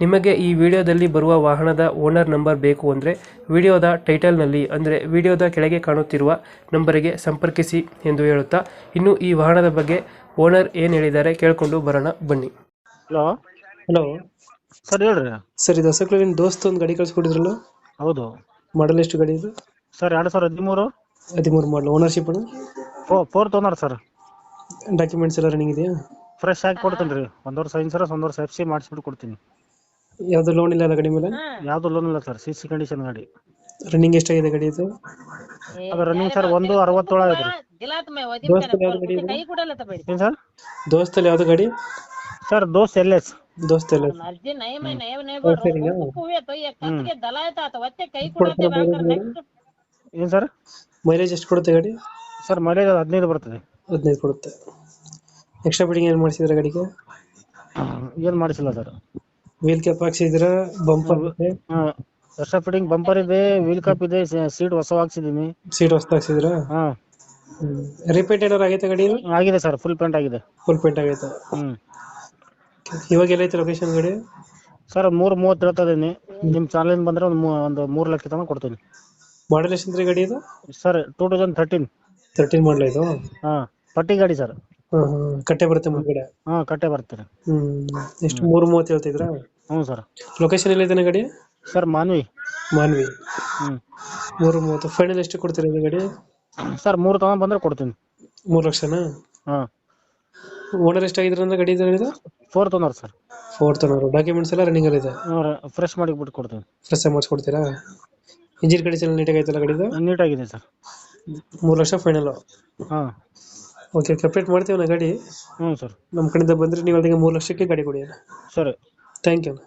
ನಿಮಗೆ ಈ ವಿಡಿಯೋದಲ್ಲಿ ಬರುವ ವಾಹನದ ಓನರ್ ನಂಬರ್ ಬೇಕು ಅಂದರೆ ವಿಡಿಯೋದ ಟೈಟಲ್ನಲ್ಲಿ ಅಂದರೆ ವಿಡಿಯೋದ ಕೆಳಗೆ ಕಾಣುತ್ತಿರುವ ನಂಬರಿಗೆ ಸಂಪರ್ಕಿಸಿ ಎಂದು ಹೇಳುತ್ತಾ ಇನ್ನು ಈ ವಾಹನದ ಬಗ್ಗೆ ಓನರ್ ಏನು ಹೇಳಿದ್ದಾರೆ ಕೇಳಿಕೊಂಡು ಬರೋಣ ಬನ್ನಿ. ಹಲೋ? ಹಲೋ? ಸರ್ ಹೇಳ್ರಿ. ಸರ್ ಇದು ಹೊಸಕ್ಳು ನಿಮ್ಮ ದೋಸ್ತ ಒಂದು ಗಾಡಿ ಕಳಿಸ್ಕೊಟ್ಟಿದ್ರಲ್ಲ? ಹೌದು. ಮಾಡಲ್ ಎಷ್ಟು ಗಾಡಿ ಇದು? ಸರ್ ಎರಡು ಸಾವಿರದ ಹದಿಮೂರು. ಹದಿಮೂರು ಮಾಡಲ್ ಓನರ್ಶಿಪ್ ಅಣ್ಣ? Fourth owner sir. ಡಾಕ್ಯುಮೆಂಟ್ಸ್ ಎಲ್ಲ ರನ್ನಿಂಗ್ ಇದೆಯಾ? ಫ್ರೆಶ್ ಆಗಿ ಕೊಡ್ತೀನಿ ರೀ. ಒಂದು ವರ್ಷ ಇನ್ಸೂರೆನ್ಸ್ ಒಂದು ವರ್ಷ ಎಫ್ ಸಿ ಮಾಡಿಸ್ಬಿಟ್ಟು ಕೊಡ್ತೀನಿ. ಯಾವ್ದು ಲೋನ್ ಇಲ್ಲ ಅಲ್ಲ ಗಾಡಿ ಮೇಲೆ? ಯಾವ್ದು ಲೋನ್ ಇಲ್ಲ ಸರ್ ಸಿ ಸಿ ಕಂಡೀಷನ್ ಗಾಡಿ. ರನ್ನಿಂಗ್ ಎಷ್ಟಾಗಿದೆ ಗಾಡಿ ಇದು? ಅದು ರನ್ನಿಂಗ್ ಸರ್ ಒಂದು ಅರವತ್ತೇಳು ಐತ್ರಿ ಏನ್ ಸರ್ ದೋಸ್ತಲ್ಲಿ ಯಾವ್ದು ಗಾಡಿ? Sir Dost L S. ದೋಸ್ತ ಎಲ್ಲ ಏನ್ ಸರ್ ಮೈಲೇಜ್ ಎಷ್ಟು ಕೊಡುತ್ತೆ ಗಾಡಿ? ಸರ್ ಮೈಲೇಜ್ ಹದಿನೈದು ಬರ್ತದೆ. ಹದಿನೈದು ಕೊಡುತ್ತೆ. ಎಕ್ಸ್ಟ್ರಾ ಬಿಡಿಂಗ್ ಏನು ಮಾಡಿಸಿದ್ರೆ ಗಾಡಿಗೆ? ಏನು ಮಾಡಿಸಿಲ್ಲ ಸರ್ ವೀಲ್ ಕ್ಯಾಪ್ ಹಾಕ್ಸಿದ್ರ ಬಂಪರ್ ಎಕ್ಸ್ಟ್ರಾ ಫಿಟ್ಟಿಂಗ್ ಬಂಪರ್ ಇದೆ ವೀಲ್ ಕಪ್ ಇದೆ ಸೀಟ್ ಹೊಸ ಹಾಕ್ಸಿದೀನಿ ಸೀಟ್ ಹೊಸ ಹಾಕ್ಸಿದ್ರ ಹಾ. ರಿಪೇಟ್ ಏನಾರು ಆಗೈತೆ ಗಾಡಿ? ಆಗಿದೆ ಸರ್ ಫುಲ್ ಪೇಂಟ್ ಆಗಿದೆ. ಫುಲ್ ಪೇಂಟ್ ಆಗೈತೆ? ಹ್ಮ್. ಇವಾಗ ಎಲ್ಲೈತೆ ಲೊಕೇಶನ್ ಗಾಡಿ? ಸರ್ ಮೂರ್ ಮೂವತ್ತು ಹೇಳ್ತಾ ಇದೀನಿ ನಿಮ್ ಚಾನಲಿಂದ ಬಂದ್ರೆ ಒಂದು ಒಂದು ಮೂರು ಲಕ್ಷ ತನಕ ಕೊಡ್ತೀನಿ. ಮಾಡಲ್ ಎಷ್ಟಂದ್ರೆ ಗಾಡಿ ಇದು? Sir two thousand thirteen thirteen model ಇದು? ಹಾ ಪಟ್ಟಿ ಗಾಡಿ ಸರ್. ಕಟ್ಟೆ ಬರುತ್ತೆ ಮುಂದ್ಗಡೆ? ಹಾ ಕಟ್ಟೆ ಬರ್ತಾರೆ ಹ್ಮ್. ಎಷ್ಟು ಮೂರ್ ಮೂವತ್ತು ಹೇಳ್ತಿದ್ರ ಹ್ಞೂ ಸರ್. ಲೊಕೇಶನ್ ಎಲ್ಲಿದೆ ಗಾಡಿ? ಸರ್ ಮಾನ್ವಿ. ಮಾನ್ವಿ. ಹ್ಞೂ ಮೂರು ಮೂವತ್ತು ಫೈನಲ್ ಎಷ್ಟು ಕೊಡ್ತೀರಾ ಇದು ಗಾಡಿ? ಸರ್ ಮೂರು ತಗೊಂಡ್ ಬಂದ್ರೆ ಕೊಡ್ತೀನಿ. ಮೂರು ಲಕ್ಷನಾ? ಹಾಂ. ಓನರ್ ಆಗಿದ್ರೆ ಅಂದ್ರೆ ಗಾಡಿ ಇದು ಫೋರ್ ಓನರ್ ಸರ್. ಫೋರ್ ತೊಗೊಂಡ್ರು ಡಾಕ್ಯುಮೆಂಟ್ಸ್ ಎಲ್ಲ ರನ್ನಿಂಗ್ ಇದೆ? ಫ್ರೆಶ್ ಮಾಡಿ ಬಿಟ್ಟು ಕೊಡ್ತೀನಿ. ಫ್ರೆಶ್ ಮಾಡಿಸ್ಕೊಡ್ತೀರಾ? ಇಂಜಿನ್ ಕಂಡೀಷನ್ ಚೆನ್ನಾಗಿ ನೀಟಾಗಿ ಐತಲ್ಲ ಗಾಡಿದು? ನೀಟಾಗಿದೆ ಸರ್. ಮೂರು ಲಕ್ಷ ಫೈನಲ್ ಹಾಂ. ಓಕೆ ಕಂಪ್ಲೀಟ್ ಮಾಡ್ತೀವಿ ನಾ ಗಾಡಿ? ಹ್ಞೂ ಸರ್. ನಮ್ಮ ಕಡೆಯಿಂದ ಬಂದರೆ ನೀವು ಅಲ್ಲಿಗೆ ಮೂರು ಲಕ್ಷಕ್ಕೆ ಗಾಡಿ ಕೊಡಿ ಸರಿ. Thank you.